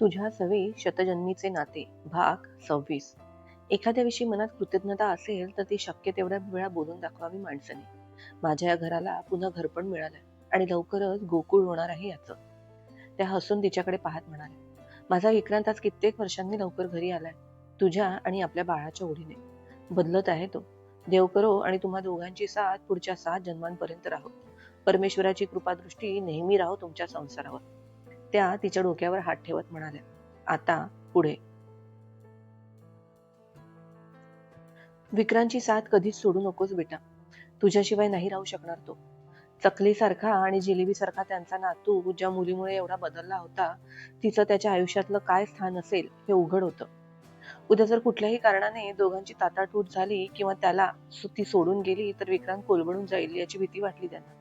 तुझ्या सवे शतजन्मीचे नाते भाग सव्वीस. एखाद्याविषयी मनात कृतज्ञता असेल तर ती शक्य तेवढ्या वेळा बोलून दाखवावी माणसाने. माझ्या या घराला पुन्हा घरपण मिळालं आणि लवकरच गोकुळ होणार आहे याचं. त्या हसून तिच्याकडे पाहत म्हणाल्या माझा विक्रांत आज कित्येक वर्षांनी लवकर घरी आलाय. तुझ्या आणि आपल्या बाळाच्या ओढीने. बदलत आहे तो. देव करो आणि तुम्हा दोघांची साथ पुढच्या सात जन्मांपर्यंत राहो. परमेश्वराची कृपादृष्टी नेहमी राहो तुमच्या संसारावर. त्या तिच्या डोक्यावर हात ठेवत म्हणाल्या आता पुढे. विक्रांतची साथ कधीच सोडू नकोस बेटा. तुझ्याशिवाय नाही राहू शकणार तो. चकलीसारखा आणि जिलेबीसारखा त्यांचा नातू ज्या मुलीमुळे एवढा बदलला होता तिचं त्याच्या आयुष्यातलं काय स्थान असेल हे उघड होतं. उद्या जर कुठल्याही कारणाने दोघांची ताटातूट झाली किंवा त्याला ती सोडून गेली तर विक्रांत कोलबडून जाईल याची भीती वाटली त्यांना.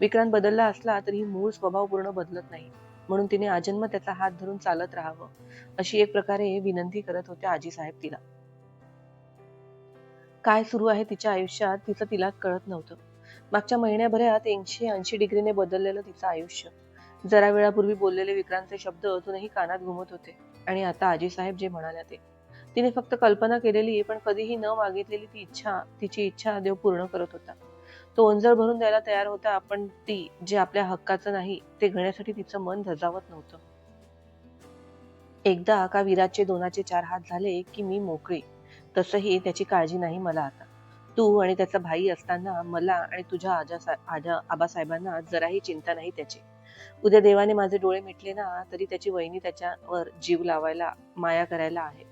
विक्रांत बदलला असला तरी मूळ स्वभाव पूर्ण बदलत नाही. म्हणून तिने आजन्म त्याचा हात धरून चालत राहावं अशी एक प्रकारे विनंती करत होत्या आजी साहेब तिला. काय सुरू आहे तिच्या आयुष्यात तिचं तिला कळत नव्हतं. मागच्या महिन्याभरात ऐंशी ऐंशी डिग्रीने बदललेलं तिचं आयुष्य. जरा वेळापूर्वी बोललेले विक्रांतचे शब्द अजूनही कानात घुमत होते आणि आता आजी साहेब जे म्हणाल्या ते. तिने फक्त कल्पना केलेली पण कधीही न मागितलेली ती इच्छा तिची इच्छा देव पूर्ण करत होता. तो ओंजळ भरून द्यायला तयार होता पण ती जे आपल्या हक्काचं नाही ते घेण्यासाठी तिचं मन धजावत नव्हतं. एकदा का विराजचे दोनाचे चार हात झाले की मी मोकळी. तसंही त्याची काळजी नाही मला आता. तू आणि त्याचा भाई असताना मला आणि तुझ्या आजा आजा आबासाहेबांना जराही चिंता नाही त्याची. उद्या देवाने माझे डोळे मिटले ना तरी त्याची वहिनी त्याच्यावर जीव लावायला माया करायला आहे.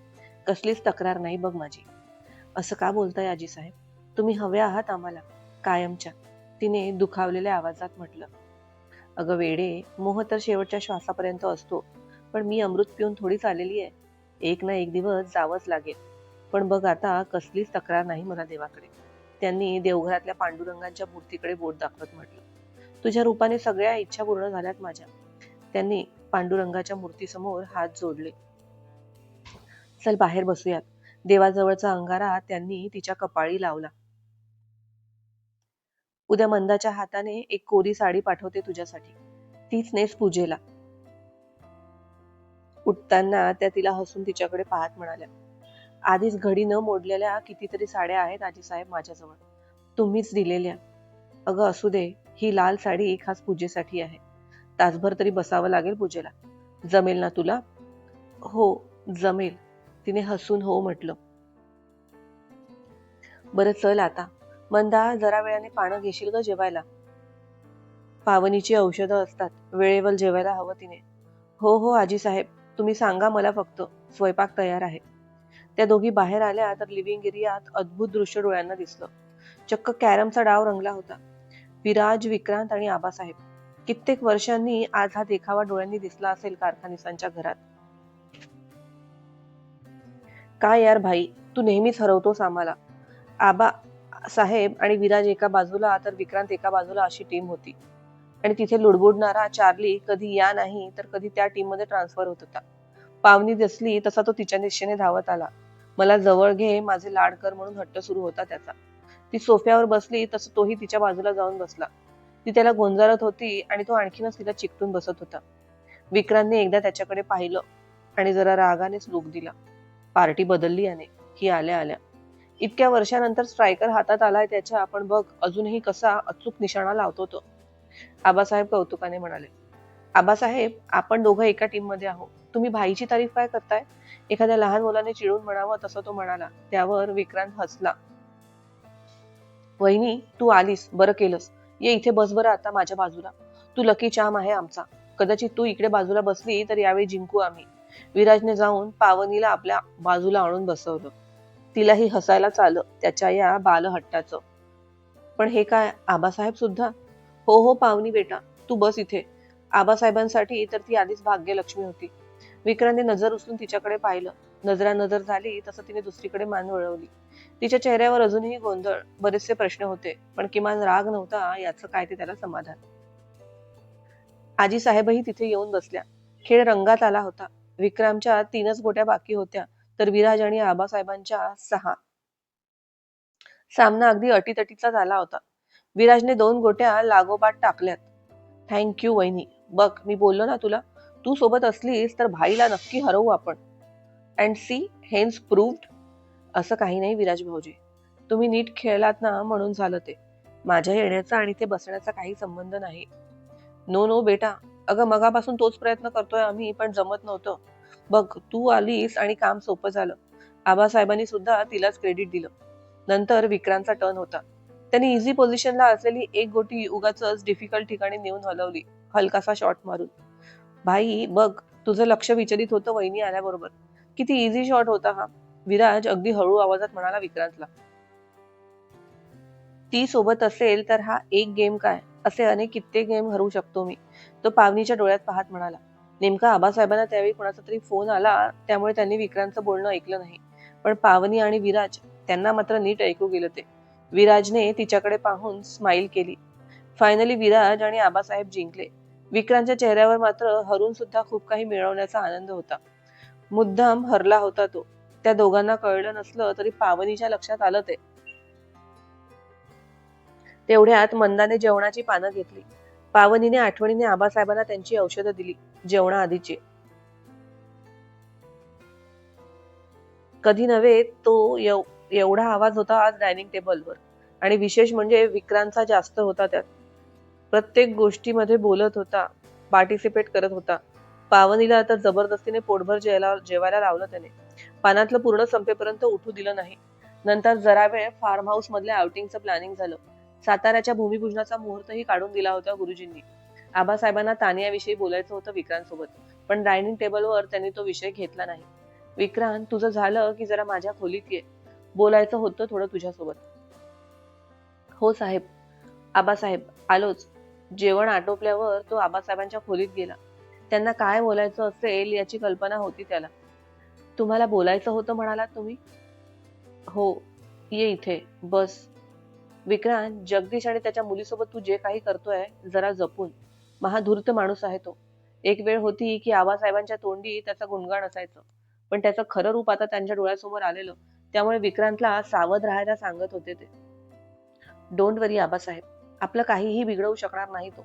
कसलीच तक्रार नाही बघ माझी. असं का बोलताय आजी साहेब तुम्ही हवे आहात आम्हाला. कायमच्या. तिने दुखावलेल्या आवाजात म्हटलं अगं वेडे मोह तर शेवटच्या श्वासापर्यंत असतो पण मी अमृत पिऊन थोडीच आलेली आहे. एक ना एक दिवस जावंच लागेल. पण बघ आता कसलीच तक्रार नाही मला देवाकडे. त्यांनी देवघरातल्या पांडुरंगांच्या मूर्तीकडे बोट दाखवत म्हटलं तुझ्या रूपाने सगळ्या इच्छा पूर्ण झाल्यात माझ्या. त्यांनी पांडुरंगाच्या मूर्तीसमोर हात जोडले. चल बाहेर बसूयात. देवाजवळचा अंगारा त्यांनी तिच्या कपाळी लावला. उद्या मंदाच्या हाताने एक कोरी साडी पाठवते तुझ्यासाठी. तीच नेस पूजेला. उठताना त्या तिला हसून तिच्याकडे पाहत म्हणाल्या आधीच घडी न मोडलेल्या कितीतरी साड्या आहेत आजीसाहेब माझ्याजवळ. तुम्हीच दिलेल्या. अगं असू दे ही लाल साडी खास पूजेसाठी आहे. तासभर तरी बसावं लागेल पूजेला. जमेल ना तुला? हो जमेल. तिने हसून हो म्हटलं. बरं चल आता. मंदा जरा वेळाने पानं घेशील ग जेवायला. पावनीची औषधं असतात वेळेवर जेवायला हवं तिने. हो हो आजी साहेब तुम्ही सांगा मला फक्त स्वयंपाक तयार आहे. त्या दोघी बाहेर आल्या तर लिव्हिंग एरियात अद्भुत दृश्य डोळ्यांना दिसलं. चक्क कॅरमचा डाव रंगला होता. विराज विक्रांत आणि आबासाहेब. कित्येक वर्षांनी आज हा देखावा डोळ्यांनी दिसला असेल कारखानिसांच्या घरात. काय यार भाई तू नेहमीच हरवतोस आम्हाला. आबा साहेब आणि विराज एका बाजूला तर विक्रांत एका बाजूला अशी टीम होती. आणि तिथे लुडबुडणारा चार्ली कधी या नाही तर कधी त्या टीममध्ये ट्रान्सफर होत होता. पावनी दिसली तसा तो तिच्या दिशेने धावत आला. मला जवळ घे माझे लाड कर म्हणून हट्ट सुरू होता त्याचा. ती सोफ्यावर बसली तसं तोही तिच्या बाजूला जाऊन बसला. ती त्याला गोंजारत होती आणि तो आणखीनच तिला चिकटून बसत होता. विक्रांतने एकदा त्याच्याकडे पाहिलं आणि जरा रागानेच लूक दिला. पार्टी बदलली याने. ही आल्या आल्या. इतक्या वर्षानंतर स्ट्रायकर हातात आलाय त्याच्या आपण बघ अजूनही कसा अचूक निशाणा लावतो तो. आबासाहेब कौतुकाने म्हणाले आबासाहेब आपण दोघं एका टीममध्ये आहोत. तुम्ही भाईची तारीफ काय करताय? एखाद्या लहान मुलाने चिडून म्हणावं तसं तो म्हणाला. त्यावर विक्रांत हसला. वहिनी तू आलीस बरं केलंस. ये इथे बस बरं आता माझ्या बाजूला. तू लकी चाम आहे आमचा. कदाचित तू इकडे बाजूला बसली तर यावेळी जिंकू आम्ही. विराजने जाऊन पावनीला आपल्या बाजूला आणून बसवलं. तिलाही हसायला आलं त्याच्या या बालहट्टाचं. पण हे काय आबासाहेब सुद्धा? हो हो पावनी बेटा तू बस इथे. आबासाहेबांसाठी तर ती आधीच भाग्यलक्ष्मी होती. विक्रांतने नजर उचलून तिच्याकडे पाहिलं. नजरा नजर झाली तसं तिने दुसरीकडे मान वळवली. तिच्या चेहऱ्यावर अजूनही गोंधळ बरेचसे प्रश्न होते पण किमान राग नव्हता याचं काय ते त्याला समाधान. आजी साहेबही तिथे येऊन बसल्या. खेळ रंगात आला होता. विक्रमच्या तीनच गोट्या बाकी होत्या. तर विराज आणि आबासाहेबांच्या सहा. सामना अगदी अटीतटीचा झाला होता. विराजने दोन गोट्या लागोपाट टाकल्यात. थँक्यू वहिनी. बघ मी बोललो ना तुला तू सोबत असलीस तर भाईला नक्की हरवू आपण. अँड सी हेन्स प्रूव्ड असं काही नाही विराज भाऊजी. तुम्ही नीट खेळलात ना म्हणून झालं ते. माझ्या येण्याचा आणि ते बसण्याचा काही संबंध नाही. नो नो बेटा. अगं मगापासून तोच प्रयत्न करतोय आम्ही पण जमत नव्हतं. बघ तू आलीस आणि काम सोपं झालं. आबासाहेबांनी सुद्धा तिलाच क्रेडिट दिलं. नंतर विक्रांतचा टर्न होता. त्यांनी इझी पोझिशनला असलेली एक गोटी उगाच डिफिकल्ट ठिकाणी नेऊन हलवली. हलकासा शॉट मारून. भाई बघ तुझं लक्ष विचलित होतं वहिनी आल्याबरोबर. किती इझी शॉट होता हा. विराज अगदी हळू आवाजात म्हणाला विक्रांतला. ती सोबत असेल तर हा एक गेम काय? असे अनेक कित्येक गेम हरू शकतो मी. तो पावनीच्या डोळ्यात पाहत म्हणाला. नेमका आबासाहेबांना त्यावेळी कोणाचा तरी फोन आला त्यामुळे त्यांनी विक्रांतचं बोलणं ऐकलं नाही. पण पावनी आणि विराज त्यांना मात्र नीट ऐकू गेलं ते. विराजने तिच्याकडे पाहून स्माइल केली. फायनली विराज आणि आबासाहेब जिंकले. विक्रांतच्या चेहऱ्यावर मात्र हरून सुद्धा खूप काही मिळवण्याचा आनंद होता. मुद्दाम हरला होता तो. त्या दोघांना कळलं नसलं तरी पावनीच्या लक्षात आलं ते. तेवढ्यात मंदाने जेवणाची पानं घेतली. पावनीने आठवणीने आबासाहेबांना त्यांची औषधं दिली जेवणाआधीची. कधी नव्हे तो एवढा आवाज होता आज डायनिंग टेबलवर. आणि विशेष म्हणजे विक्रांतचा जास्त होता त्यात. प्रत्येक गोष्टीमध्ये बोलत होता पार्टिसिपेट करत होता. पावनीला आता जबरदस्तीने पोटभर जेवायला जेवायला लावलं त्याने. पानातलं पूर्ण संपेपर्यंत उठू दिलं नाही. नंतर जरा वेळ फार्म हाऊस मधल्या आउटिंगचं प्लॅनिंग झालं. साताऱ्याच्या भूमिपूजनाचा मुहूर्तही काढून दिला होता गुरुजींनी. आबासाहेबांना तानियाविषयी बोलायचं होतं विक्रांत सोबत पण डायनिंग टेबलवर त्यांनी तो विषय घेतला नाही. विक्रांत तुझं झालं की जरा माझ्या खोलीत ये. बोलायचं होतं थोडं तुझ्यासोबत. हो साहेब. आबासाहेब आलोच. जेवण आटोपल्यावर तो आबासाहेबांच्या खोलीत गेला. त्यांना काय बोलायचं असेल याची कल्पना होती त्याला. तुम्हाला बोलायचं होतं म्हणालात तुम्ही? हो ये इथे. बस. विक्रांत जगदीश आणि त्याच्या मुलीसोबत तू जे काही करतोय जरा जपून. महाधूर्त माणूस आहे तो. एक वेळ होती की आबासाहेबांच्या तोंडी त्याचं गुणगाण असायचं. पण त्याचं खरं रूप आता त्यांच्या डोळ्यासमोर आलेलं. त्यामुळे विक्रांतला सावध राहायला सांगत होते ते. Don't worry Abasaheb. आपलं काहीही बिघडवू शकणार नाही तो.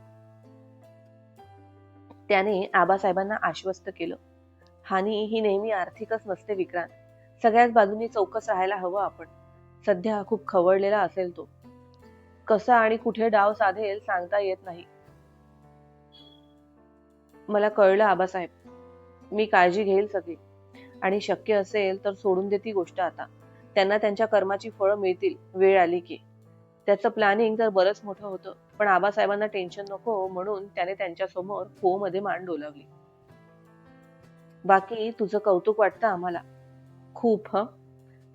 त्याने आबासाहेबांना आश्वस्त केलं. हानी ही नेहमी आर्थिकच नसते विक्रांत. सगळ्याच बाजूनी चौकस राहायला हवं आपण. सध्या खूप खवळलेला असेल तो. कसा आणि कुठे डाव साधेल सांगता येत नाही. मला कळलं आबासाहेब. मी काळजी घेईल सगळी. आणि शक्य असेल तर सोडून दे ती गोष्ट आता. त्यांना त्यांच्या कर्माची फळं मिळतील. वेळ आली की. त्याचं प्लॅनिंग तर बरंच मोठं होतं. पण आबासाहेबांना टेन्शन नको म्हणून त्याने त्यांच्यासमोर खो मध्ये मान डोलावली. बाकी तुझं कौतुक वाटतं आम्हाला. खूप ह?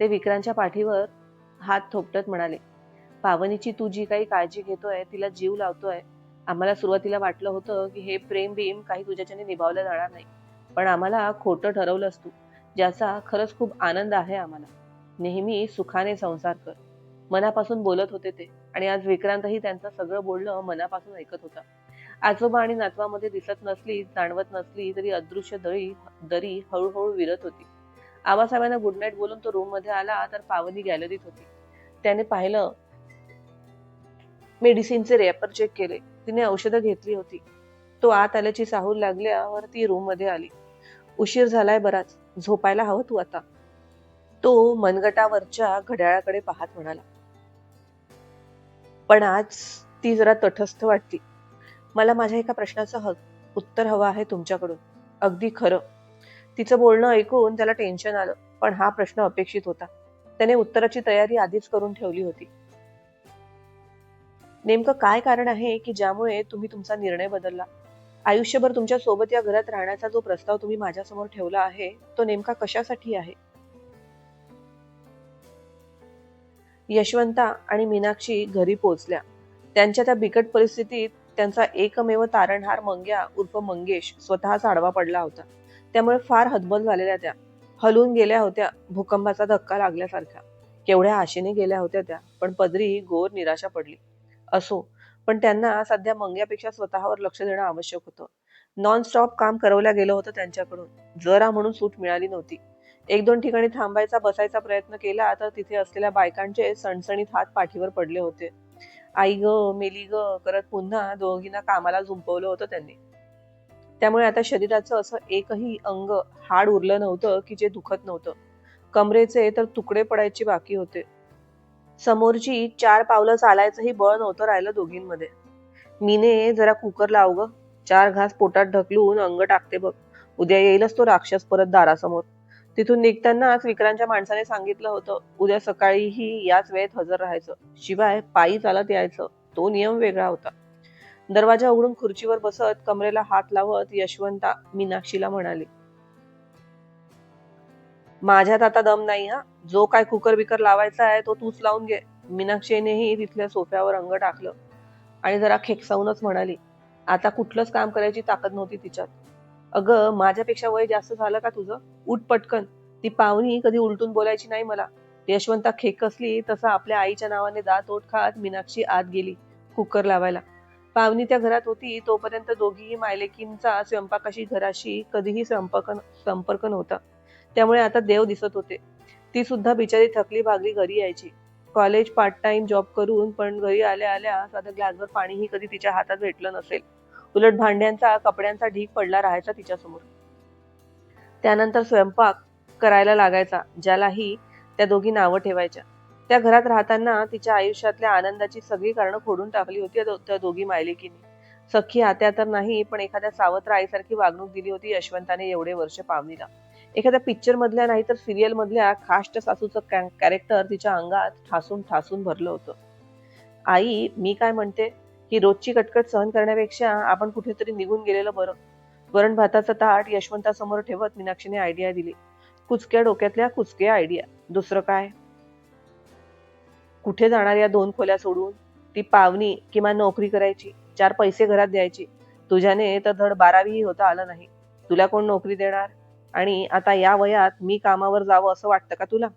ते विक्रांच्या पाठीवर हात थोपटत म्हणाले. पावनीची तू जी काही काळजी घेतोय तिला जीव लावतोय आम्हाला सुरुवातीला वाटलं होतं की हे प्रेम बीम काही तुझ्याच्याने निभावलं जाणार नाही. पण आम्हाला खोटं ठरवलंस तू ज्याचा खरंच खूप आनंद आहे आम्हाला. नेहमी सुखाने संसार कर. मनापासून बोलत होते ते आणि आज विक्रांतही त्यांचं सगळं बोलणं मनापासून ऐकत होता. आजोबा आणि नातवामध्ये दिसत नसली जाणवत नसली तरी अदृश्य दळी दरी हळूहळू विरत होती. आबासाहेबांना गुड नाईट बोलून तो रूममध्ये आला तर पावनी गॅलरीत होती. त्याने पाहिलं मेडिसिनचे रॅपर चेक केले. तिने औषधं घेतली होती. तो आत आल्याची साहूल लागल्यावर ती रूममध्ये आली. उशीर झालाय बराच. झोपायला हवं तू आता. तो मनगटावरच्या घड्याळाकडे पाहत म्हणाला. पण आज ती जरा तटस्थ वाटली. मला माझ्या एका प्रश्नाचं हक उत्तर हवं आहे तुमच्याकडून. अगदी खरं. तिचं बोलणं ऐकून त्याला टेन्शन आलं. पण हा प्रश्न अपेक्षित होता. त्याने उत्तराची तयारी आधीच करून ठेवली होती. नेमकं काय कारण आहे की ज्यामुळे तुम्ही तुमचा निर्णय बदलला? आयुष्यभर तुमच्यासोबत या घरात राहण्याचा जो प्रस्ताव तुम्ही माझ्यासमोर ठेवला आहे तो नेमका कशासाठी आहे? यशवंता आणि मीनाक्षी घरी पोहोचल्या. त्यांच्या त्या बिकट परिस्थितीत त्यांचा एकमेव तारणहार मंग्या उर्फ मंगेश स्वतःच आडवा पडला होता. त्यामुळे फार हतबल झालेल्या त्या. हलून गेल्या होत्या भूकंपाचा धक्का लागल्यासारख्या. केवढ्या आशेने गेल्या होत्या त्या पण पदरी घोर निराशा पडली. असो. पण त्यांना सध्या मंग्यापेक्षा स्वतःवर लक्ष देणं आवश्यक होतं. नॉन स्टॉप काम करवल्या गेलं होतं त्यांच्याकडून. जरा म्हणून सूट मिळाली नव्हती. एक दोन ठिकाणी थांबायचा बसायचा प्रयत्न केला तर तिथे असलेल्या बायकांचे सणसणीत हात पाठीवर पडले होते. आई ग मेली ग करत पुन्हा दोघींना कामाला झुंपवलं होतं त्यांनी. त्यामुळे आता शरीराचं असं एकही अंग हाड उरलं नव्हतं की जे दुखत नव्हतं. कमरेचे तर तुकडे पडायचे बाकी होते. समोरची चार पावलं चालायचंही बळ नव्हतं राहिलं दोघींमध्ये. मीने जरा कुकर लाव ग. चार घास पोटात ढकलून अंग टाकते बघ. उद्या येईलच तो राक्षस परत दारासमोर. तिथून निघतानाच विक्रांतच्या माणसाने सांगितलं होतं उद्या सकाळीही याच वेळेत हजर राहायचं. शिवाय पायी चालत यायचं. तो नियम वेगळा होता. दरवाजा उघडून खुर्चीवर बसत कमरेला हात लावत यशवंता मीनाक्षीला म्हणाली माझ्यात आता दम नाही हा. जो काय कुकर बिकर लावायचा आहे तो तूच लावून घे. मीनाक्षीनेही तिथल्या सोफ्यावर अंग टाकलं आणि जरा खेकसावूनच म्हणाली आता कुठलंच काम करायची ताकद नव्हती तिच्यात. अगं माझ्यापेक्षा वय जास्त झालं का तुझं? उठ पटकन. ती पाहुणी कधी उलटून बोलायची नाही मला. यशवंता खेकसली तसं आपल्या आईच्या नावाने दात ओठ खात मीनाक्षी आत गेली कुकर लावायला. पाहुणी त्या घरात होती तोपर्यंत दोघीही मायलेकींचा स्वयंपाकाशी घराशी कधीही संपर्क संपर्क नव्हता. त्यामुळे आता देव दिसत होते. ती सुद्धा बिचारी थकली भागली घरी यायची. कॉलेज पार्ट टाइम जॉब करून पण घरी आल्या आल्या साधं ग्लासभर पाणीही कधी तिच्या हातात भेटलं नसेल. उलट भांड्यांचा कपड्यांचा ढीक पडला राहायचा तिच्यासमोर. त्यानंतर स्वयंपाक करायला लागायचा ज्यालाही त्या दोघी नावं ठेवायच्या. त्या घरात राहताना तिच्या आयुष्यातल्या आनंदाची सगळी कारणं खोडून टाकली होती त्या दोघी मायलेकीने. सख्खी आत्या तर नाही पण एखाद्या सावत्र आईसारखी वागणूक दिली होती यशवंताने एवढे वर्ष पावनीला एखाद्या पिक्चर मधल्या नाही तर सिरियल मधल्या खाष्ट सासूचं कॅरेक्टर तिच्या अंगात ठासून ठासून भरलं होतं. आई मी काय म्हणते? ही रोजची कटकट सहन करण्यापेक्षा आपण कुठेतरी निघून गेलेलं बरं. वरण भाताचं ताट यशवंतासमोर ठेवत मीनाक्षीने आयडिया दिली. कुचक्या डोक्यातल्या कुचक्या आयडिया दुसरं काय? कुठे जाणार या दोन खोल्या सोडून? ती पावनी किंवा नोकरी करायची? चार पैसे घरात द्यायची? तुझ्याने तर धड बारावीही होता आलं नाही. तुला कोण नोकरी देणार? आणि आता या वयात मी कामावर जावं असं वाटतं का तुला?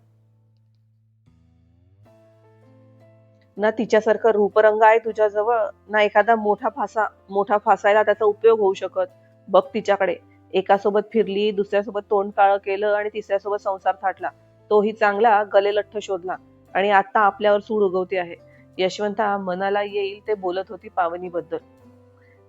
ना तिच्यासारखं रूपरंग आहे तुझ्याजवळ ना एखादा मोठा फासा मोठा फासायला त्याचा उपयोग होऊ शकत. बघ तिच्याकडे. एकासोबत फिरली दुसऱ्यासोबत तोंड काळं केलं आणि तिसऱ्यासोबत संसार थाटला. तोही चांगला गलेलठ्ठ शोधला. आणि आता आपल्यावर सूड उगवते आहे. यशवंता मनाला येईल ते बोलत होती पावनीबद्दल.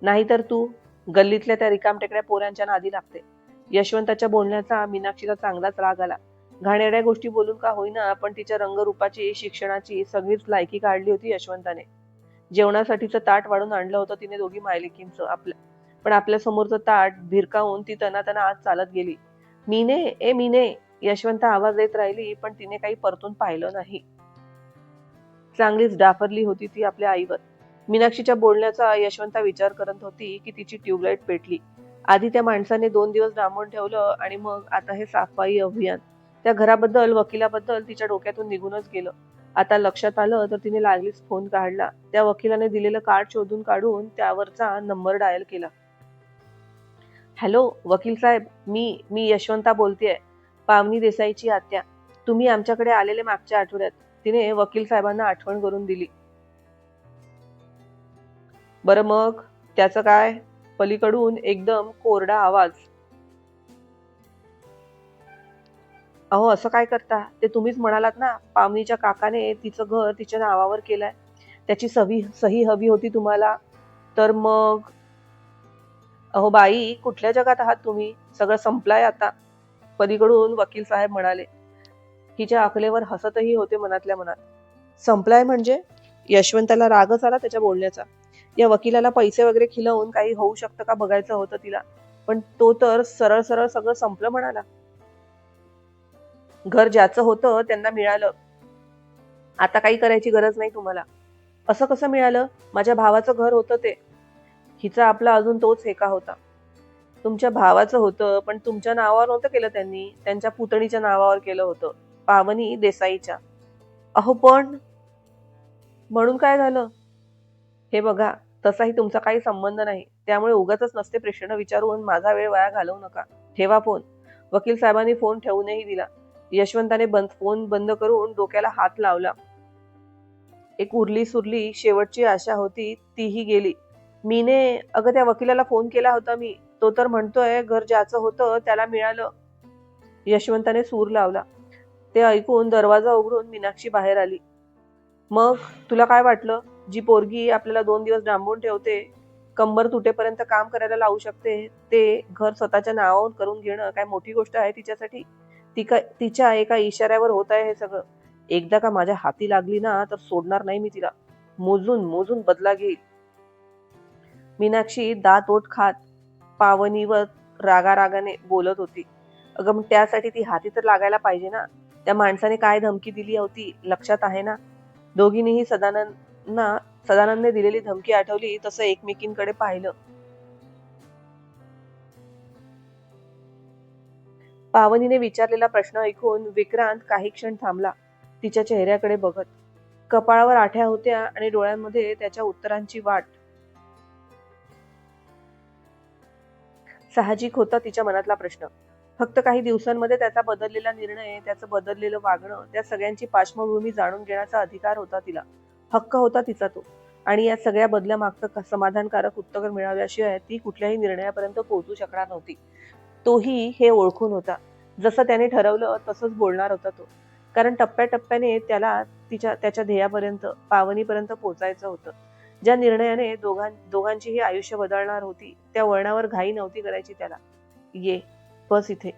नाहीतर तू गल्लीतल्या त्या रिकामटेकड्या पोरांच्या नादी लागते. यशवंताच्या बोलण्याचा मीनाक्षीला चांगलाच राग आला. घाणेरड्या गोष्टी बोलून का होईना पण तिच्या रंगरूपाची शिक्षणाची सगळीच लायकी काढली होती यशवंताने. जेवणासाठीचं ताट वाढून आणलं होतं तिने दोघी मायलिकींच आपल्या पण आपल्या समोरचं ताट भिरकावून ती तना आज चालत गेली. मीने ए मीने यशवंत आवाज देत राहिली पण तिने काही परतून पाहिलं नाही. चांगलीच डाफरली होती ती आपल्या आईवर. मीनाक्षीच्या बोलण्याचा यशवंता विचार करत होती की तिची ट्यूबलाईट पेटली. आधी त्या माणसाने दोन दिवस डांबून ठेवलं आणि मग आता हे साफाई अभियान. त्या घराबद्दल वकिलाबद्दल तिच्या डोक्यातून निघूनच गेलं. आता लक्षात आलं तर तिने लागलीच फोन काढला. त्या वकिलाने दिलेलं कार्ड शोधून काढून त्यावरचा नंबर डायल केला. हॅलो वकील साहेब मी मी यशवंता बोलतेय. पावनी देसाईची आत्या. तुम्ही आमच्याकडे आलेले मागच्या आठवड्यात. तिने वकील साहेबांना आठवण करून दिली. बरं मग? त्याचं काय? पलीकडून एकदम कोरडा आवाज. अहो असं काय करता? ते तुम्हीच म्हणालात ना पावनीच्या काकाने तिचं घर तिच्या नावावर केलंय. त्याची सवी सही हवी होती तुम्हाला. तर मग? अहो बाई कुठल्या जगात आहात तुम्ही? सगळं संपलाय आता. पलीकडून वकील साहेब म्हणाले. हिच्या अकलेवर हसतही होते मनातल्या मनात. संपलाय म्हणजे? यशवंताला रागच आला त्याच्या बोलण्याचा. या वकिलाला पैसे वगैरे खिलवून काही होऊ शकतं का बघायचं होतं तिला. पण तो तर सरळ सरळ सगळं संपलं म्हणाला. घर ज्याचं होतं त्यांना मिळालं. आता काही करायची गरज नाही तुम्हाला. असं कसं मिळालं? माझ्या भावाचं घर होतं ते. हिचा आपला अजून तोच हेका होता. तुमच्या भावाचं होतं पण तुमच्या नावावर नव्हतं केलं त्यांनी. त्यांच्या पुतणीच्या नावावर केलं होतं. पावनी देसाईच्या. अहो पण म्हणून काय झालं? हे बघा. तसाही तुमचा काही संबंध नाही. त्यामुळे उगाच नसते प्रश्न विचारून माझा वेळ वाया घालवू नका. ठेवा फोन. वकील साहेबांनी फोन ठेवूनही दिला. यशवंताने बंद फोन बंद करून डोक्याला हात लावला. एक उरली सुरली शेवटची आशा होती तीही गेली. मीने अगं त्या वकिलाला फोन केला होता मी. तो तर म्हणतोय घर ज्याचं होतं त्याला मिळालं. यशवंताने सूर लावला. ते ऐकून दरवाजा उघडून मीनाक्षी बाहेर आली. मग तुला काय वाटलं? जी पोरगी आपल्याला दोन दिवस डांबून ठेवते कंबर तुटेपर्यंत काम करायला लावू शकते ते घर स्वतःच्या नावावर करून घेणं काय मोठी गोष्ट आहे तिच्यासाठी? तिका तिच्या एका इशाऱ्यावर होत आहे हे सगळं. एकदा का माझ्या हाती लागली ना तर सोडणार नाही मी तिला. मोजून मोजून बदला घेईल. मीनाक्षी दात ओठ खात पावनीवर रागारागाने बोलत होती. अगं मग त्यासाठी ती हाती तर लागायला पाहिजे ना? त्या माणसाने काय धमकी दिली होती? लक्षात आहे ना? दोघींनीही सदानंद ना सदानंदने दिलेली धमकी आठवली तसं एकमेकींकडे पाहिलं. पावनीने विचारलेला प्रश्न ऐकून विक्रांत काही क्षण थांबला तिच्या चेहऱ्याकडे बघत. कपाळावर आठ्या होत्या आणि डोळ्यांमध्ये त्याच्या उत्तरांची वाट. साहजिक होता तिच्या मनातला प्रश्न. फक्त काही दिवसांमध्ये त्याचा बदललेला निर्णय त्याचं बदललेलं वागणं त्या सगळ्यांची पार्श्वभूमी जाणून घेण्याचा अधिकार होता तिला. हक्क होता तिचा तो. आणि या सगळ्या बदल्यामागचं समाधानकारक उत्तर मिळाल्याशिवाय ती कुठल्याही निर्णयापर्यंत पोहोचू शकणार नव्हती. तोही हे ओळखून होता. जसं त्याने ठरवलं तसंच बोलणार होता तो. कारण टप्प्याटप्प्याने त्याला तिच्या त्याच्या ध्येयापर्यंत पावनीपर्यंत पोहोचायचं होतं. ज्या निर्णयाने दोघां दोघांचीही आयुष्य बदलणार होती त्या वळणावर घाई नव्हती करायची त्याला. ये बस इथे.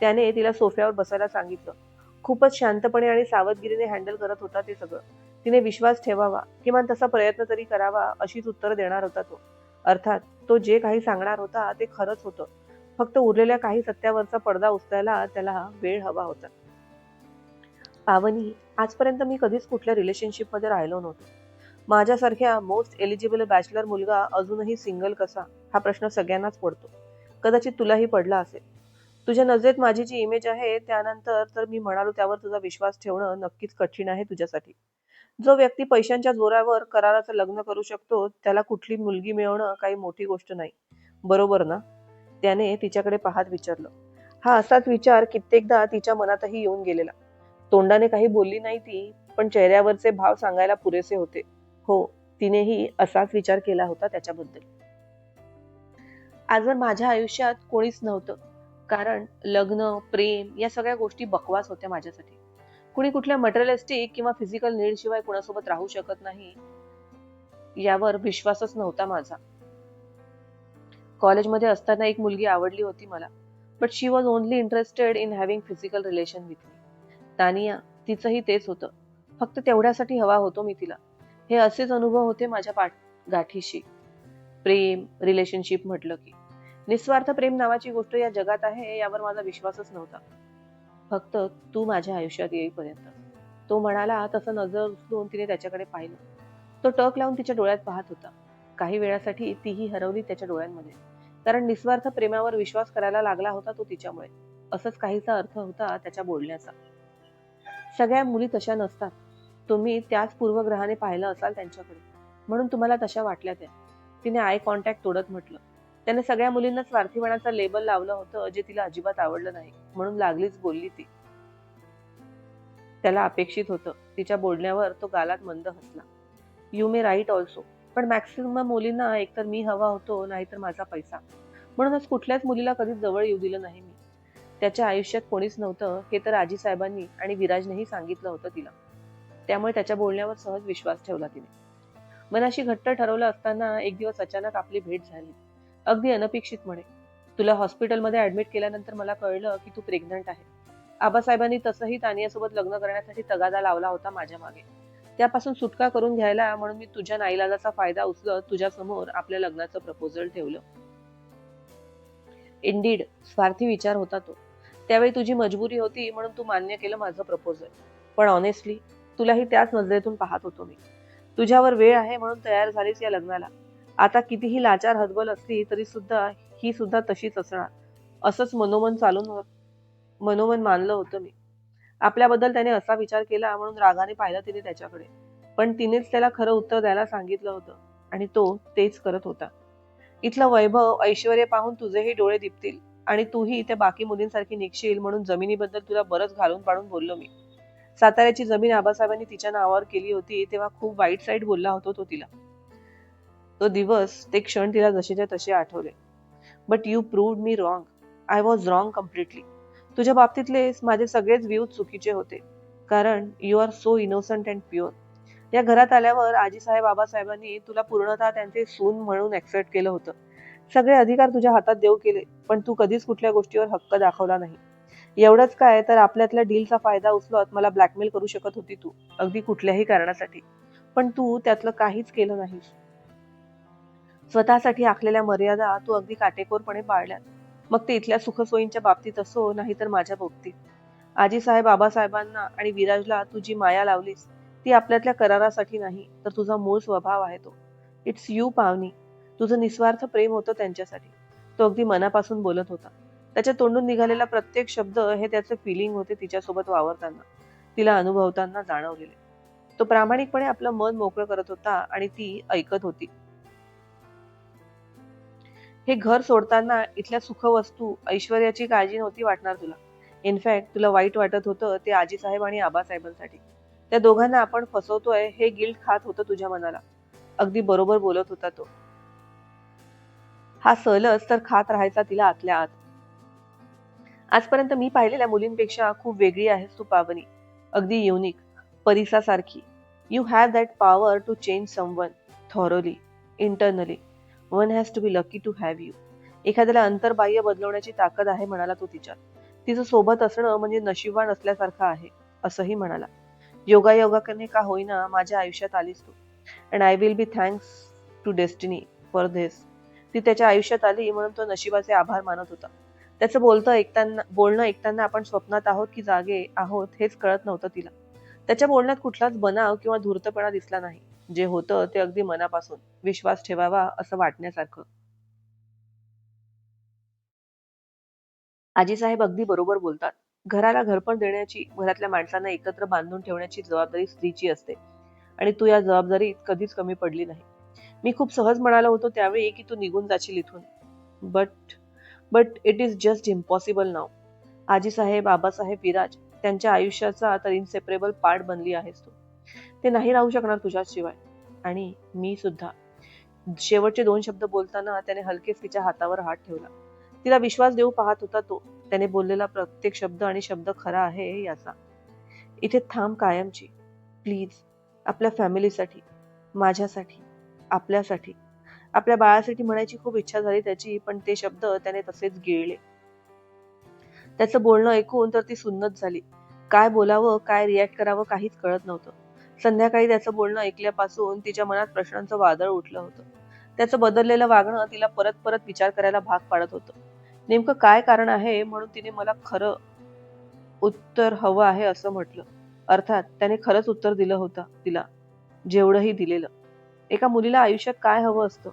त्याने तिला सोफ्यावर बसायला सांगितलं. खूपच शांतपणे आणि सावधगिरीने हँडल करत होता ते सगळं. तिने विश्वास ठेवावा किमान तसा प्रयत्न तरी करावा अशीच उत्तर देणार होता तो. अर्थात तो जे काही सांगणार होता ते खरंच होतं. फक्त उरलेल्या काही सत्यावरचा पडदा उचलायला त्याला वेळ हवा होता. पावनी आजपर्यंत मी कधीच कुठल्या रिलेशनशिपमध्ये राहिलो नव्हतो. माझ्यासारख्या मोस्ट एलिजिबल बॅचलर मुलगा अजूनही सिंगल कसा? हा प्रश्न सगळ्यांनाच पडतो. कदाचित तुलाही पडला असेल. तुझ्या नजरेत माझी जी इमेज आहे त्यानंतर तर मी म्हणालो त्यावर तुझा विश्वास ठेवणं नक्कीच कठीण आहे तुझ्यासाठी. जो व्यक्ती पैशांच्या जोरावर कराराचं लग्न करू शकतो त्याला कुठली मुलगी मिळवणं काही मोठी गोष्ट नाही. बरोबर ना? त्याने तिच्याकडे पाहत विचारलं. हा असाच विचार कित्येकदा तिच्या मनातही येऊन गेलेला. तोंडाने काही बोलली नाही ती पण चेहऱ्यावरचे भाव सांगायला पुरेसे होते. हो तिनेही असाच विचार केला होता त्याच्याबद्दल. आजवर माझ्या आयुष्यात कोणीच नव्हतं. कारण लग्न प्रेम या सगळ्या गोष्टी बकवास होत्या माझ्यासाठी. कुणी कुठल्या मटेरियलिस्टिक किंवा फिजिकल नीड शिवाय कुणासोबत राहू शकत नाही यावर विश्वासच नव्हता माझा. कॉलेजमध्ये असताना एक मुलगी आवडली होती मला but she was only interested in having physical relation with me Tania तिचंही तेच होतं. फक्त तेवढ्यासाठी हवा होतो मी तिला. हे असेच अनुभव होते माझ्या पाठ गाठीशी. प्रेम रिलेशनशिप म्हटलं की. निस्वार्थ प्रेम नावाची गोष्ट या जगात आहे यावर माझा विश्वासच नव्हता. फक्त तू माझ्या आयुष्यात येईपर्यंत. तो म्हणाला तसं नजर उचलून तिने त्याच्याकडे पाहिलं. तो टक लावून तिच्या डोळ्यात पाहत होता. काही वेळासाठी तीही हरवली त्याच्या डोळ्यांमध्ये. कारण निस्वार्थ प्रेमावर विश्वास करायला लागला होता तो तिच्यामुळे. असंच काहीचा अर्थ होता त्याच्या बोलण्याचा. सगळ्या मुली तशा नसतात. तुम्ही त्याच पूर्वग्रहाने पाहिलं असाल त्यांच्याकडे. म्हणून तुम्हाला तशा वाटल्या त्या. तिने आय कॉन्टॅक्ट तोडत म्हटलं. त्याने सगळ्या मुलींना स्वार्थीपणाचं लेबल लावलं होतं जे तिला अजिबात आवडलं नाही. म्हणून लागलीच बोलली ती. त्याला अपेक्षित होतं. तिच्या बोलण्यावर तो गालात मंद हसला. यू मे राईट ऑल्सो पण मॅक्सिमम मुलींना एकतर मी हवा होतो नाहीतर माझा पैसा. म्हणूनच कुठल्याच मुलीला कधीच जवळ येऊ दिलं नाही मी. त्याच्या आयुष्यात कोणीच नव्हतं हे तर आजी साहेबांनी आणि विराजनेही सांगितलं होतं तिला. त्यामुळे त्याच्या बोलण्यावर सहज विश्वास ठेवला तिने. मनाशी घट्ट ठरवलं असताना एक दिवस अचानक आपली भेट झाली. अगदी अनपेक्षित म्हणे. तुला हॉस्पिटलमध्ये ऍडमिट केल्यानंतर मला कळलं की तू प्रेग्नंट आहे. आबासाहेबांनी तसंही तानियासोबत लग्न करण्यासाठी तगादा लावला होता माझ्या मागे. त्यापासून सुटका करून घ्यायला म्हणून मी तुझ्या नाईलाजाचा फायदा उचलत तुझ्यासमोर आपल्या लग्नाचं प्रपोजल ठेवलं. इंडीड स्वार्थी विचार होता तो. त्यावेळी तुझी मजबुरी होती म्हणून तू मान्य केलं माझं प्रपोजल. पण ऑनेस्टली तुलाही त्याच नजरेतून पाहत होतो मी. तुझ्यावर वेळ आहे म्हणून तयार झालीस या लग्नाला. आता कितीही लाचार हदबल असली तरी सुद्धा ही सुद्धा तशीच असणार. असंच मनोमन चालून मनोमन मानलं होतं मी. आपल्याबद्दल त्याने असा विचार केला म्हणून रागाने पाहिलं तिने त्याच्याकडे. पण तिनेच त्याला खरं उत्तर द्यायला सांगितलं होतं आणि तो तेच करत होता. इथलं वैभव ऐश्वर पाहून तुझेही डोळे दिपतील आणि तूही त्या बाकी मुलींसारखी निघशील म्हणून जमिनीबद्दल तुला बरंच घालून पाडून बोललो मी. साताऱ्याची जमीन आबासाहेबांनी तिच्या नावावर केली होती तेव्हा खूप वाईट साईड बोलला होता तो तिला. तो दिवस ते क्षण तिला जसेच्या तसे Athawale. But you proved me wrong I was wrong completely तुझ्या बाबतीतले माझे सगळेच व्ह्यूज चुकीचे होते. कारण you are so innocent and pure या घरात आल्यावर आजीसाहेब बाबासाहेबांनी तुला पूर्णतः त्यांचे सून म्हणून ऍक्सेप्ट केलं होतं. सगळे अधिकार तुझ्या हातात देऊ केले पण तू कधीच कुठल्या गोष्टीवर हक्क दाखवला नाही. एवढंच काय तर आपल्यातल्या डीलचा फायदा उचलत मला ब्लॅकमेल करू शकत होती तू अगदी कुठल्याही कारणासाठी. पण तू त्यातलं काहीच केलं नाहीस. स्वतःसाठी आखलेल्या मर्यादा तू अगदी काटेकोरपणे पाळल्यात मग ते इथल्या सुखसोयींच्या बाबतीत असो नाही तर माझ्या बाबतीत. आजीसाहेब बाबासाहेबांना आणि विराजला तू जी माया लावलीस ती आपल्यातल्या करारासाठी नाही तर तुझा मूळ स्वभाव आहे तो. इट्स यू पावनी तुझं निस्वार्थ प्रेम होतं त्यांच्यासाठी. तो अगदी मनापासून बोलत होता. त्याच्या तोंडून निघालेला प्रत्येक शब्द हे त्याचे फिलिंग होते तिच्यासोबत वावरताना. तिला अनुभवताना जाणवलेले. तो प्रामाणिकपणे आपलं मन मोकळं करत होता आणि ती ऐकत होती. हे घर सोडताना इथल्या सुखवस्तू ऐश्वर्याची काळजी नव्हती वाटणार तुला. इनफॅक्ट तुला वाईट वाटत होतं ते आजीसाहेब आणि आबासाहेबांसाठी. त्या दोघांना आपण फसवतोय हे गिल्ट खात होतं तुझ्या मनाला. अगदी बरोबर बोलत होता तो. हा सहलच तर खात राहायचा तिला आतल्या आत. आजपर्यंत मी पाहिलेल्या मुलींपेक्षा खूप वेगळी आहेस तू पावनी. अगदी unique परिसासारखी. You have that power to change someone thoroughly internally one has to be lucky to have you एखाद्याला अंतर्बाह्य बदलवण्याची ताकद आहे म्हणाला तो तिच्यात. तिचं सोबत असणं म्हणजे नशिबान असल्यासारखं आहे असंही म्हणाला. योगायोगाने का होईना माझ्या आयुष्यात आलीस तू. And I will be thanks to destiny for this ती त्याच्या आयुष्यात आली म्हणून तो नशिबाचे आभार मानत होता. त्याचं बोलतं ऐकताना बोलणं ऐकताना आपण स्वप्नात आहोत की जागे आहोत हेच कळत नव्हतं तिला. त्याच्या बोलण्यात कुठलाच बनाव किंवा धूर्तपणा दिसला नाही. जे होतं ते अगदी मनापासून विश्वास ठेवावा असं वाटण्यासारखं. आजीसाहेब अगदी बरोबर बोलतात. घराला घरपण देण्याची घरातल्या माणसांना एकत्र बांधून ठेवण्याची जबाबदारी स्त्रीची असते. आणि तू या जबाबदारीत कधीच कमी पडली नाही. मी खूप सहज म्हणालो होतो त्यावेळी की तू निघून जाशील इथून. But but it is just impossible नाव आजीसाहेब आबासाहेब विराज त्यांच्या आयुष्याचा तर इनसेपरेबल पार्ट बनली आहेस तू. ते नाही राहू शकणार तुझ्याशिवाय. आणि मी सुद्धा. शेवटचे दोन शब्द बोलताना त्याने हलकेच तिच्या हातावर हात ठेवला. तिला विश्वास देऊ पाहत होता तो. त्याने बोललेला प्रत्येक शब्द आणि शब्द खरा आहे याचा. इथे थांब कायमची. प्लीज. आपल्या फॅमिलीसाठी. माझ्यासाठी. आपल्यासाठी. आपल्या बाळासाठी म्हणायची खूप इच्छा झाली त्याची पण ते शब्द त्याने तसेच गिळले. त्याचं बोलणं ऐकून तर ती सुन्नत झाली. काय बोलावं काय रिॲक्ट करावं काहीच कळत नव्हतं. संध्याकाळी त्याचं बोलणं ऐकल्यापासून तिच्या मनात प्रश्नांचं वादळ उठलं होतं. त्याचं बदललेलं वागणं तिला परत परत विचार करायला भाग पाडत होतं. नेमकं काय कारण आहे म्हणून तिने मला खरं उत्तर हवं आहे असं म्हटलं. अर्थात त्याने खरंच उत्तर दिलं होतं तिला जेवढंही दिलेलं. एका मुलीला आयुष्यात काय हवं असतं?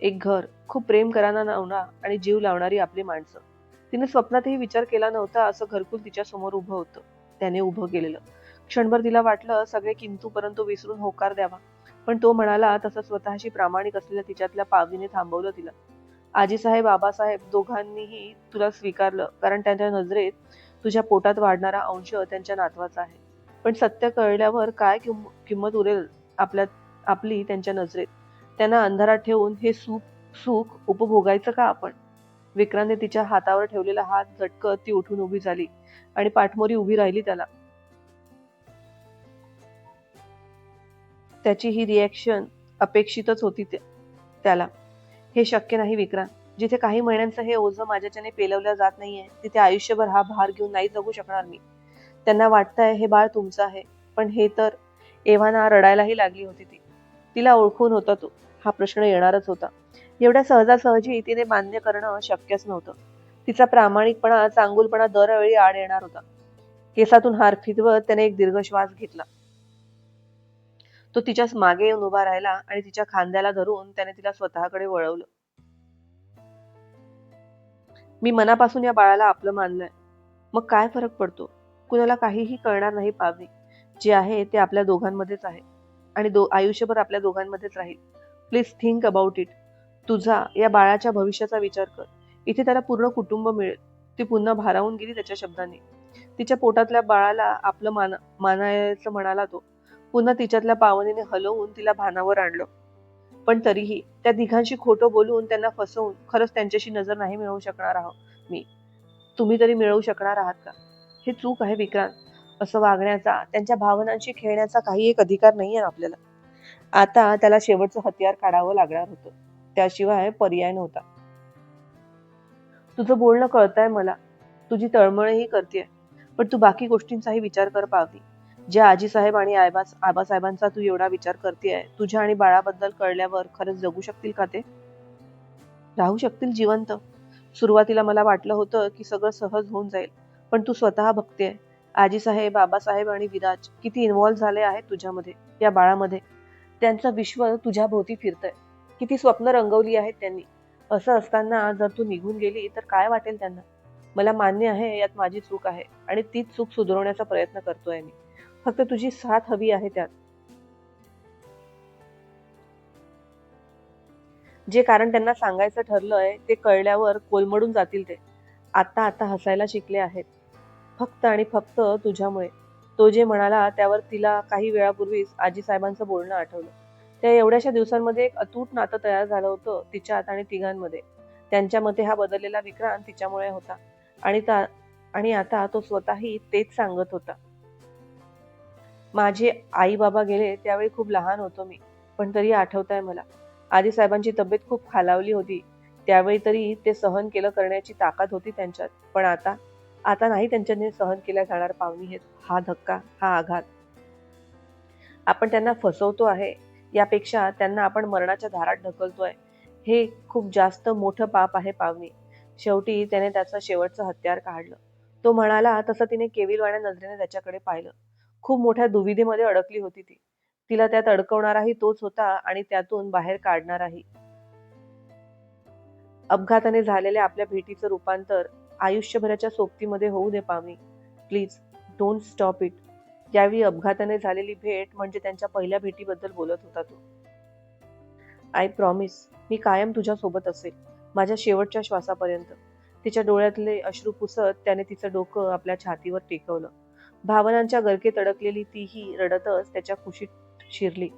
एक घर खूप प्रेम कराना नवना आणि जीव लावणारी आपली माणसं. तिने स्वप्नातही विचार केला नव्हता असं घरकुल तिच्या समोर उभं होतं. त्याने उभं केलेलं. क्षणभर तिला वाटलं सगळे किंतू परंतु विसरून होकार द्यावा. पण तो म्हणाला तसं स्वतःशी प्रामाणिक असलेल्या तिच्यातल्या पावीने थांबवलं तिला. आजीसाहेब बाबासाहेब दोघांनीही तुला स्वीकारलं कारण त्यांच्या नजरेत तुझ्या पोटात वाढणारा अंश त्यांच्या नातवाचा आहे. पण सत्य कळल्यावर काय किंमत उरेल आपल्या आपली त्यांच्या नजरेत? त्यांना अंधारात ठेवून हे सुख सुख उपभोगायचं का आपण? विक्रांतने तिच्या हातावर ठेवलेला हात झटकत ती उठून उभी झाली आणि पाठमोरी उभी राहिली त्याला. त्याची ही रिॲक्शन अपेक्षितच होती त्याला. हे शक्य नाही विक्रांत. जिथे काही महिन्यांचं हे ओझं माझ्याच्याने पेलवलं जात नाहीये तिथे आयुष्यभर हा भार घेऊन नाही जगू शकणार मी. त्यांना वाटतंय हे बाळ तुमचं आहे पण हे तर एव्हाना रडायलाही लागली होती ती. तिला ओळखून होता तो. हा प्रश्न येणारच होता. एवढ्या सहजासहजी तिने मान्य करणं शक्यच नव्हतं. तिचा प्रामाणिकपणा चांगुलपणा दरवेळी आड येणार होता. केसातून हार फिरवत त्याने एक दीर्घ श्वास घेतला. तो तिच्यामागे येऊन उभा राहिला आणि तिच्या खांद्याला धरून त्याने तिला स्वतःकडे वळवलं. मी मनापासून या बाळाला आपलं मानलंय. मग काय फरक पडतो? कुणाला काहीही कळणार नाही पावी जे आहे ते आपल्या दोघांमध्येच आहे. आणि दो आयुष्यभर आपल्या दोघांमध्येच राहील. प्लीज थिंक अबाउट इट तुझा या बाळाच्या भविष्याचा विचार कर. इथे त्याला पूर्ण कुटुंब मिळेल. ती पुन्हा भारावून गेली त्याच्या शब्दाने. तिच्या पोटातल्या बाळाला आपलं मान मानायचं म्हणाला तो. पुन्हा तिच्यातल्या पावनीने हलवून तिला भानावर आणलं. पण तरीही त्या तिघांशी खोटं बोलून त्यांना फसवून खरंच त्यांच्याशी नजर नाही मिळवू शकणार आहोत मी. तुम्ही तरी मिळवू शकणार आहात का? हे चूक आहे विक्रांत. असं वागण्याचा त्यांच्या भावनांशी खेळण्याचा काही एक अधिकार नाही आहे आपल्याला. आता त्याला शेवटचं हत्यार काढावं लागणार होतं. त्याशिवाय पर्याय नव्हता. तुझं बोलणं कळतंय मला. तुझी तळमळही करते पण तू बाकी गोष्टींचाही विचार कर पावती. ज्या आजीसाहेब आणि आबा आबासाहेबांचा तू एवढा विचार करतेय तुझ्या आणि बाळाबद्दल कळल्यावर खरंच जगू शकतील का ते? राहू शकतील जिवंत. सुरुवातीला मला वाटलं होतं की सगळं सहज होऊन जाईल पण तू स्वतः बघतेय आजीसाहेब बाबासाहेब आणि विराज किती इन्व्हॉल्व्ह झाले आहेत तुझ्यामध्ये या बाळामध्ये. त्यांचं विश्व तुझ्या भोवती फिरतंय. किती स्वप्न रंगवली आहेत त्यांनी. असं असताना जर तू निघून गेली तर काय वाटेल त्यांना? मला मान्य आहे यात माझी चूक आहे आणि तीच चूक सुधारवण्याचा प्रयत्न करतोय मी. फक्त तुझी साथ हवी आहे त्यात. जे कारण त्यांना सांगायचं ठरलंय ते कळल्यावर कोलमडून जातील ते. आता आता हसायला शिकले आहेत. फक्त आणि फक्त तुझ्यामुळे. तो जे म्हणाला त्यावर तिला काही वेळापूर्वीच आजी साहेबांचं बोलणं आठवलं. त्या एवढ्याशा दिवसांमध्ये एक अतूट नातं तयार झालं होतं तिच्यात आणि तिघांमध्ये. त्यांच्या मते हा बदललेला विक्रांत तिच्यामुळे होता. आणि ता आणि आता तो स्वतःही तेच सांगत होता. माझे आई बाबा गेले त्यावेळी खूप लहान होतो मी पण तरी आठवत आहे मला. आधी साहेबांची तब्येत खूप खालावली होती. त्यावेळी तरी ते सहन केलं करण्याची ताकद होती त्यांच्यात पण आता आता नाही त्यांच्याने सहन केल्या जाणार पाहुणी हे हा धक्का हा आघात. आपण त्यांना फसवतो आहे यापेक्षा त्यांना आपण मरणाच्या धारात ढकलतोय हे खूप जास्त मोठं पाप आहे पावनी. शेवटी त्याने त्याचं शेवटचं हत्यार काढलं. तो म्हणाला तसं तिने केविलवाण्या नजरेने त्याच्याकडे पाहिलं. खूप मोठ्या दुविधेमध्ये अडकली होती ती. तिला त्यात अडकवणाराही तोच होता आणि त्यातून बाहेर काढणाराही. अपघाताने झालेल्या आपल्या भेटीचं रूपांतर आयुष्यभराच्या सोबतीमध्ये होऊ दे पावनी प्लीज डोंट स्टॉप इट. यावेळी अपघाताने झालेली भेट म्हणजे त्यांच्या पहिल्या भेटीबद्दल बोलत होता तो. आय प्रॉमिस मी कायम तुझ्या सोबत असेल माझ्या शेवटच्या श्वासापर्यंत. तिच्या डोळ्यातले अश्रू पुसत त्याने तिचं डोकं आपल्या छातीवर टेकवलं. भावनांच्या गरकेत अडकलेली तीही रडतच त्याच्या खुशीत शिरली.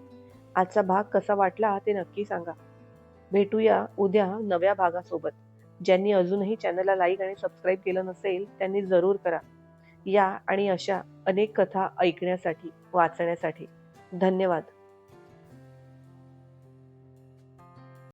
आजचा भाग कसा वाटला ते नक्की सांगा. भेटूया उद्या नव्या भागासोबत. ज्यांनी अजूनही चॅनलला लाईक आणि सबस्क्राईब केलं नसेल त्यांनी जरूर करा. या आणि अशा अनेक कथा ऐकण्यासाठी वाचण्यासाठी. धन्यवाद.